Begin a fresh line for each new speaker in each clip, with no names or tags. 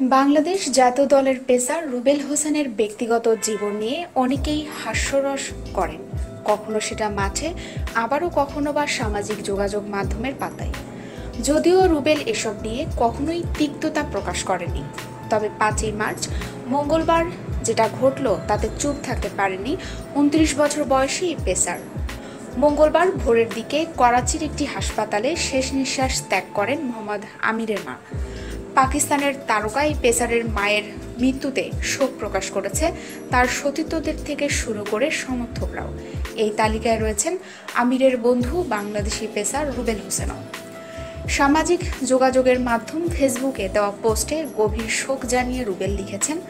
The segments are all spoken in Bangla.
বাংলাদেশ জাতীয় দলের পেসার রুবেল হোসেনের ব্যক্তিগত জীবন নিয়ে অনেকেই হাস্যরস করেন। কখনো সেটা মাঠে, আবারও কখনো বা সামাজিক যোগাযোগ মাধ্যমের পাতায়। যদিও রুবেল এসব নিয়ে কখনোই তিক্ততা প্রকাশ করেনি। তবে পাঁচই মার্চ, মঙ্গলবার যেটা ঘটল তাতে চুপ থাকতে পারেনি উনত্রিশ বছর বয়সী পেসার। মঙ্গলবার ভোরের দিকে করাচির একটি হাসপাতালে শেষ নিঃশ্বাস ত্যাগ করেন মোহাম্মদ আমিরের মা। পাকিস্তানের তারকা এই পেসারের মায়ের মৃত্যুতে শোক প্রকাশ করেছে। তার সতীর্থদের থেকে শুরু করে সমর্থকরাও। এই তালিকায় রয়েছেন আমিরের বন্ধু, বাংলাদেশি পেসার রুবেল হোসেনও। সামাজিক যোগাযোগের মাধ্যম ফেসবুকে দেওয়া পোস্টে গভীর শোক জানিয়ে রুবেল লিখেছেন,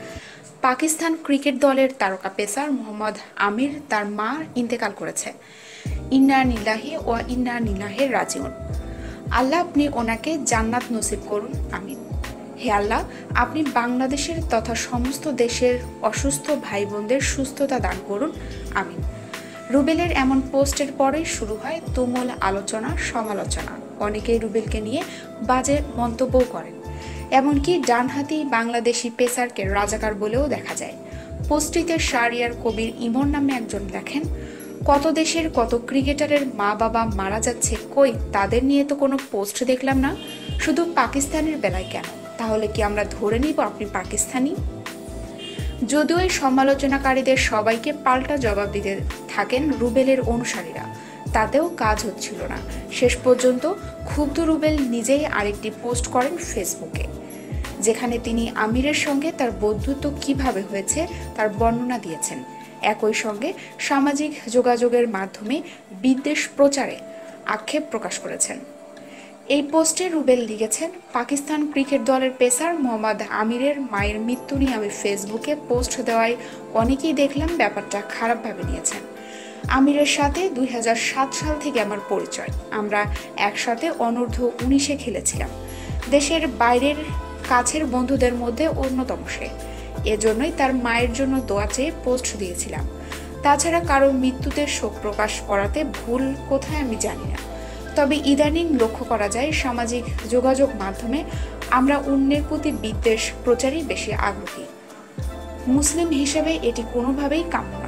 পাকিস্তান ক্রিকেট দলের তারকা পেসার মোহাম্মদ আমির তার মা ইন্তেকাল করেছে। ইন্না নীলাহি ও ইন্না নীলাহের রাজিউন। আল্লাহ আপনি ওনাকে জান্নাত নসিব করুন, আমিন। হে আল্লাহ, আপনি বাংলাদেশের তথা সমস্ত দেশের অসুস্থ ভাই বোনদের সুস্থতা দান করুন। আমিন। রুবেলের এমন পোস্টের পরেই শুরু হয় তুমুল আলোচনা, সমালোচনা। অনেকেই রুবেলকে নিয়ে বাজে মন্তব্যও করেন। এমনকি ডানহাতি বাংলাদেশি পেসারকে রাজাকার বলেও দেখা যায়। পোস্টটিতে শারিয়ার কবির ইমন নামে একজন লেখেন, কত দেশের কত ক্রিকেটারের মা বাবা মারা যাচ্ছে কই? তাদের নিয়ে তো কোনো পোস্ট দেখলাম না। শুধু পাকিস্তানের বেলায় কেন? তাহলে কি আমরা ধরে নিব আপনি পাকিস্তানি? যদিও এই সমালোচনাকারীদের সবাইকে পাল্টা জবাব দিতে থাকেন রুবেলের অনুসারীরা, তাতেও কাজ হচ্ছিল না। শেষ পর্যন্ত ক্ষুব্ধ রুবেল নিজেই আরেকটি পোস্ট করেন ফেসবুকে, যেখানে তিনি আমিরের সঙ্গে তার বন্ধুত্ব কীভাবে হয়েছে তার বর্ণনা দিয়েছেন। একই সঙ্গে সামাজিক যোগাযোগের মাধ্যমে বিদ্বেষ প্রচারে আক্ষেপ প্রকাশ করেছেন। এই পোস্টে রুবেল লিখেছেন, পাকিস্তান ক্রিকেট দলের পেসার মোহাম্মদ আমিরের মায়ের মৃত্যু নিয়ে আমি ফেসবুকে পোস্ট দেওয়ায় অনেকেই দেখলাম ব্যাপারটা খারাপভাবে নিয়েছেন। আমিরের সাথে দুই হাজার সাত সাল থেকে আমার পরিচয়। আমরা একসাথে অনূর্ধ্ব উনিশে খেলেছিলাম। দেশের বাইরের কাছের বন্ধুদের মধ্যে অন্যতম সে। এজন্যই তার মায়ের জন্য দোয়া চেয়ে পোস্ট দিয়েছিলাম। তাছাড়া কারও মৃত্যুতে শোক প্রকাশ করাতে ভুল কোথায় আমি জানি না। তবে ইদানিং লক্ষ্য করা যায় সামাজিক যোগাযোগ মাধ্যমে আমরা অন্যের প্রতি বিদ্বেষ প্রচারই বেশি আগ্রহী। মুসলিম হিসেবে এটি কোনোভাবেই কাম্য